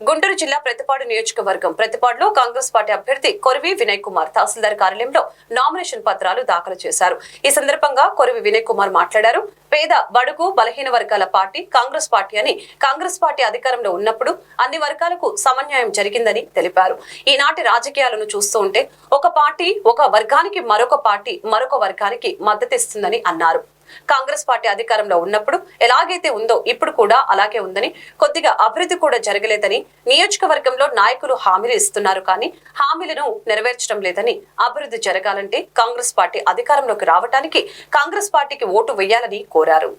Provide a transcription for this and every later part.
గుంటూరు జిల్లా ప్రతిపాడు నియోజకవర్గం ప్రతిపాడులో కాంగ్రెస్ పార్టీ అభ్యర్థి కొరివి వినయ్ కుమార్ తహసీల్దార్ కార్యాలయంలో నామినేషన్ పత్రాలు దాఖలు చేశారు. ఈ సందర్భంగా కొరివి వినయ్ కుమార్ మాట్లాడారు. పేద బడుగు బలహీన వర్గాల పార్టీ కాంగ్రెస్ పార్టీ అని కాంగ్రెస్ పార్టీ అధికారంలో ఉన్నప్పుడు అన్ని వర్గాలకు సమన్యాయం జరిగిందని తెలిపారు. ఈనాటి రాజకీయాలను చూస్తూ ఉంటే ఒక పార్టీ ఒక వర్గానికి మరొక పార్టీ మరొక వర్గానికి మద్దతిస్తుందని అన్నారు. కాంగ్రెస్ పార్టీ అధికారంలో ఉన్నప్పుడు ఎలాగైతే ఉందో ఇప్పుడు కూడా అలాగే ఉందని కొద్దిగా అభివృద్ధి కూడా జరగలేదని నియోజకవర్గంలో నాయకులు హామీలు ఇస్తున్నారు కానీ హామీలను నెరవేర్చడం లేదని అభివృద్ధి జరగాలంటే కాంగ్రెస్ పార్టీ అధికారంలోకి రావటానికి కాంగ్రెస్ పార్టీకి ఓటు వేయాలని కోరారు.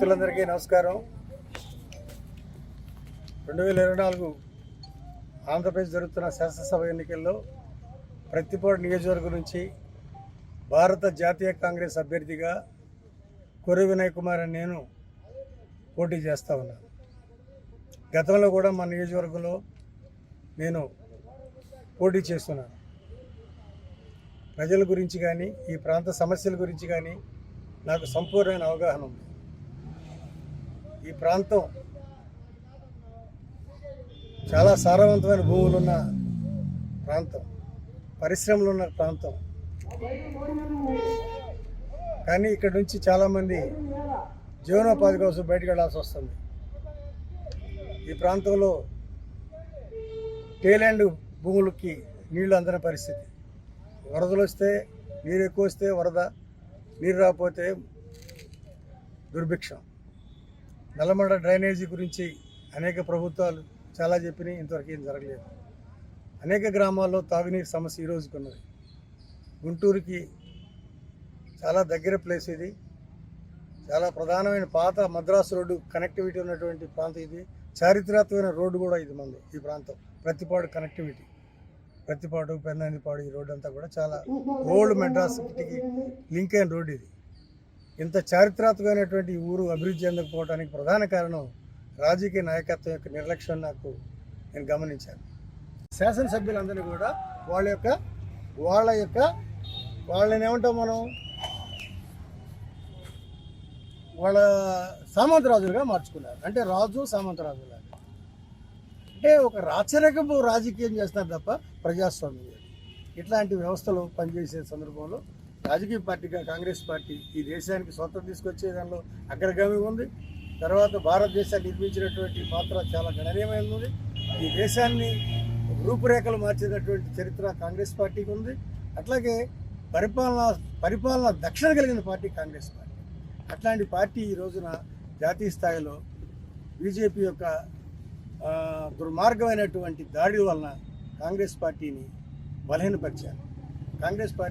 మిత్రులందరికీ నమస్కారం. రెండు వేల ఇరవై నాలుగు ఆంధ్రప్రదేశ్ జరుగుతున్న శాసనసభ ఎన్నికల్లో ప్రతిపాడు నియోజకవర్గం నుంచి భారత జాతీయ కాంగ్రెస్ అభ్యర్థిగా కొరి వినయ్ కుమార్ అని నేను పోటీ చేస్తా ఉన్నాను గతంలో కూడా మా నియోజకవర్గంలో నేను పోటీ చేస్తున్నాను. ప్రజల గురించి కానీ ఈ ప్రాంత సమస్యల గురించి కానీ నాకు సంపూర్ణమైన అవగాహన ఉంది. ఈ ప్రాంతం చాలా సారవంతమైన భూములు ఉన్న ప్రాంతం పరిశ్రమలు ఉన్న ప్రాంతం. కానీ ఇక్కడ నుంచి చాలామంది జీవనోపాధి కోసం బయటకు వెళ్ళాల్సి వస్తుంది. ఈ ప్రాంతంలో టేలాండ్ భూములకి నీళ్ళు అందని పరిస్థితి. వరదలు వస్తే నీరు ఎక్కువ వస్తే వరద నీరు రాకపోతే దుర్భిక్షం. నల్లమడ డ్రైనేజీ గురించి అనేక ప్రభుత్వాలు చాలా చెప్పినాయి. ఇంతవరకు ఏం జరగలేదు. అనేక గ్రామాల్లో తాగునీరు సమస్య ఈ ఉన్నది గుంటూరుకి చాలా దగ్గర ప్లేస్ ఇది. చాలా ప్రధానమైన పాత మద్రాసు రోడ్డు కనెక్టివిటీ ఉన్నటువంటి ప్రాంతం ఇది. చారిత్రాత్మకమైన రోడ్డు కూడా ఇది మంది ఈ ప్రాంతం. ప్రతిపాడు కనెక్టివిటీ. ప్రతిపాడు పెన్నందిపాడు ఈ రోడ్డు అంతా కూడా చాలా ఓల్డ్ మెడ్రాస్ సిటీకి లింక్ అయిన రోడ్డు ఇది. ఇంత చారిత్రాత్మకమైనటువంటి ఊరు అభివృద్ధి చెందకపోవడానికి ప్రధాన కారణం రాజకీయ నాయకత్వం యొక్క నిర్లక్ష్యం నాకు నేను గమనించాను. శాసనసభ్యులందరినీ కూడా వాళ్ళ యొక్క వాళ్ళ యొక్క వాళ్ళని ఏమంటాం మనం? వాళ్ళ సామంతరాజులుగా మార్చుకున్నారు. అంటే రాజు సామంతరాజులాగా. అంటే ఒక రాచరికపు రాజకీయం చేస్తారు తప్ప ప్రజాస్వామ్యం ఇట్లాంటి వ్యవస్థలు పనిచేసే సందర్భంలో రాజకీయ పార్టీగా కాంగ్రెస్ పార్టీ ఈ దేశానికి స్వతంత్రం తీసుకొచ్చే దానిలో అగ్రగామి ఉంది. తర్వాత భారతదేశాన్ని నిర్మించినటువంటి పాత్ర చాలా గణనీయమైనది ఉంది. ఈ దేశాన్ని రూపురేఖలు మార్చినటువంటి చరిత్ర కాంగ్రెస్ పార్టీకి ఉంది. అట్లాగే పరిపాలన పరిపాలన దక్షిణ కలిగిన పార్టీ కాంగ్రెస్ పార్టీ. అట్లాంటి పార్టీ ఈ రోజున జాతీయ స్థాయిలో బీజేపీ యొక్క దుర్మార్గమైనటువంటి దాడి వలన కాంగ్రెస్ పార్టీని బలహీనపరిచారు. కాంగ్రెస్ పార్టీ